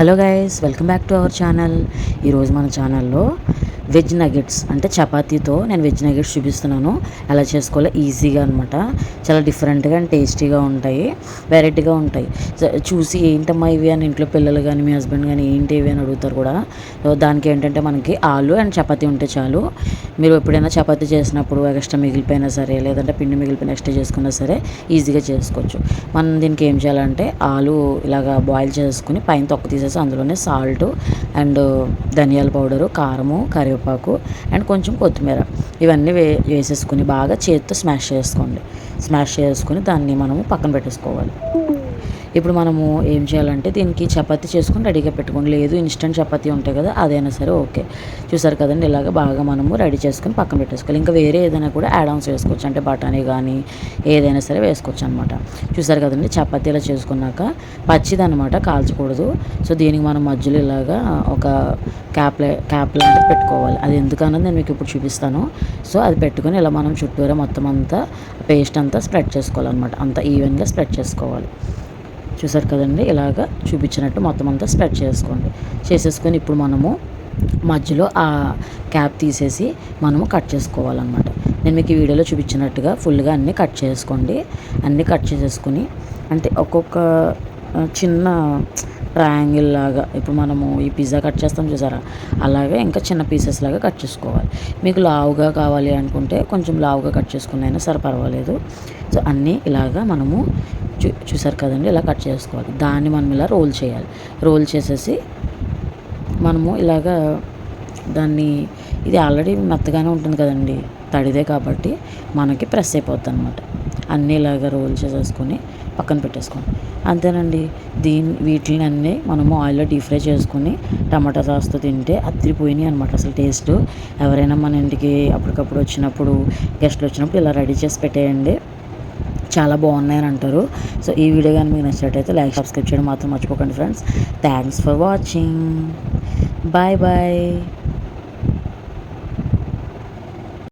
Hello guys welcome back to our channel ఈరోజు మన ఛానల్లో వెజ్ నగెట్స్ అంటే చపాతీతో నేను వెజ్ నగెట్స్ చూపిస్తున్నాను. ఎలా చేసుకోవాలో ఈజీగా అనమాట చాలా డిఫరెంట్గా అండ్ టేస్టీగా ఉంటాయి. వెరైటీగా ఉంటాయి. చూసి ఏంటమ్మా ఇవి అని ఇంట్లో పిల్లలు కానీ మీ హస్బెండ్ కానీ ఏంటి ఇవి అని అడుగుతారు కూడా. దానికి ఏంటంటే మనకి ఆలు అండ్ చపాతీ ఉంటే చాలు. మీరు ఎప్పుడైనా చపాతీ చేసినప్పుడు ఎక్స్ట్రా మిగిలిపోయినా సరే లేదంటే పిండి మిగిలిపోయిన ఎక్స్ట్రా చేసుకున్నా సరే ఈజీగా చేసుకోవచ్చు. మనం దీనికి ఏం చేయాలంటే ఆలు ఇలాగా బాయిల్ చేసుకుని పైన తొక్క తీసేసి అందులోనే సాల్ట్ అండ్ ధనియాల పౌడరు కారము కరివేపాకు అండ్ కొంచెం కొత్తిమీర. ఇవన్నీ వే వేసేసుకుని బాగా చేతితో స్మాష్ చేసుకోండి. స్మాష్ చేసుకుని దాన్ని మనము పక్కన పెట్టేసుకోవాలి. ఇప్పుడు మనము ఏం చేయాలంటే దీనికి చపాతీ చేసుకుని రెడీగా పెట్టుకోండి. లేదు ఇన్స్టెంట్ చపాతీ ఉంటాయి కదా అదైనా సరే ఓకే. చూసారు కదండి ఇలాగ బాగా మనము రెడీ చేసుకుని పక్కన పెట్టేసుకోవాలి. ఇంకా వేరే ఏదైనా కూడా యాడ్ ఆన్స్ వేసుకోవచ్చు. అంటే బఠానీ కానీ ఏదైనా సరే వేసుకోవచ్చు అనమాట చూసారు కదండి చపాతీ ఇలా చేసుకున్నాక పచ్చిది అనమాట కాల్చకూడదు. సో దీనికి మనం మధ్యలో ఇలాగా ఒక క్యాప్ క్యాప్ లాంటిది పెట్టుకోవాలి. అది ఎందుకన్నది నేను మీకు ఇప్పుడు చూపిస్తాను. సో అది పెట్టుకొని ఇలా మనం చుట్టూరా మొత్తం అంతా పేస్ట్ అంతా స్ప్రెడ్ చేసుకోవాలన్నమాట. అంత ఈవెన్గా స్ప్రెడ్ చేసుకోవాలి. చూసారు కదండి ఇలాగ చూపించినట్టు మొత్తం అంతా స్ప్రెడ్ చేసుకోండి. చేసేసుకొని ఇప్పుడు మనము మధ్యలో ఆ క్యాప్ తీసేసి మనము కట్ చేసుకోవాలన్నమాట. నేను మీకు ఈ వీడియోలో చూపించినట్టుగా ఫుల్గా అన్నీ కట్ చేసుకోండి. అన్నీ కట్ చేసేసుకుని అంటే ఒక్కొక్క చిన్న ట్రయాంగిల్ లాగా. ఇప్పుడు మనము ఈ పిజ్జా కట్ చేస్తాం చూసారా? అలాగే ఇంకా చిన్న పీసెస్ లాగా కట్ చేసుకోవాలి. మీకు లావుగా కావాలి అనుకుంటే కొంచెం లావుగా కట్ చేసుకున్నైనా అయినా సరే పర్వాలేదు. సో అన్నీ ఇలాగా మనము చూ చూసారు కదండి? ఇలా కట్ చేసుకోవాలి. దాన్ని మనం ఇలా రోల్ చేయాలి. రోల్ చేసేసి మనము ఇలాగా దాన్ని ఇది ఆల్రెడీ మెత్తగానే ఉంటుంది కదండి? తడిదే కాబట్టి మనకి ప్రెస్ అయిపోద్ది అనమాట అన్నీ ఇలాగా రోల్ చేసేసుకొని పక్కన పెట్టేసుకోండి అంతేనండి. దీని వీటిని అన్నీ మనము ఆయిల్లో డీప్ ఫ్రై చేసుకుని టమాటా సాస్తో తింటే అత్తిరిపోయినాయి అనమాట అసలు టేస్ట్. ఎవరైనా మన ఇంటికి అప్పటికప్పుడు వచ్చినప్పుడు గెస్ట్లు వచ్చినప్పుడు ఇలా రెడీ చేసి పెట్టేయండి. చాలా బాగున్నాయని అంటారు. సో ఈ వీడియో కానీ మీకు నచ్చినట్టయితే లైక్ సబ్స్క్రైబ్ చేయడం మాత్రం మర్చిపోకండి friends. Thanks for watching. Bye bye.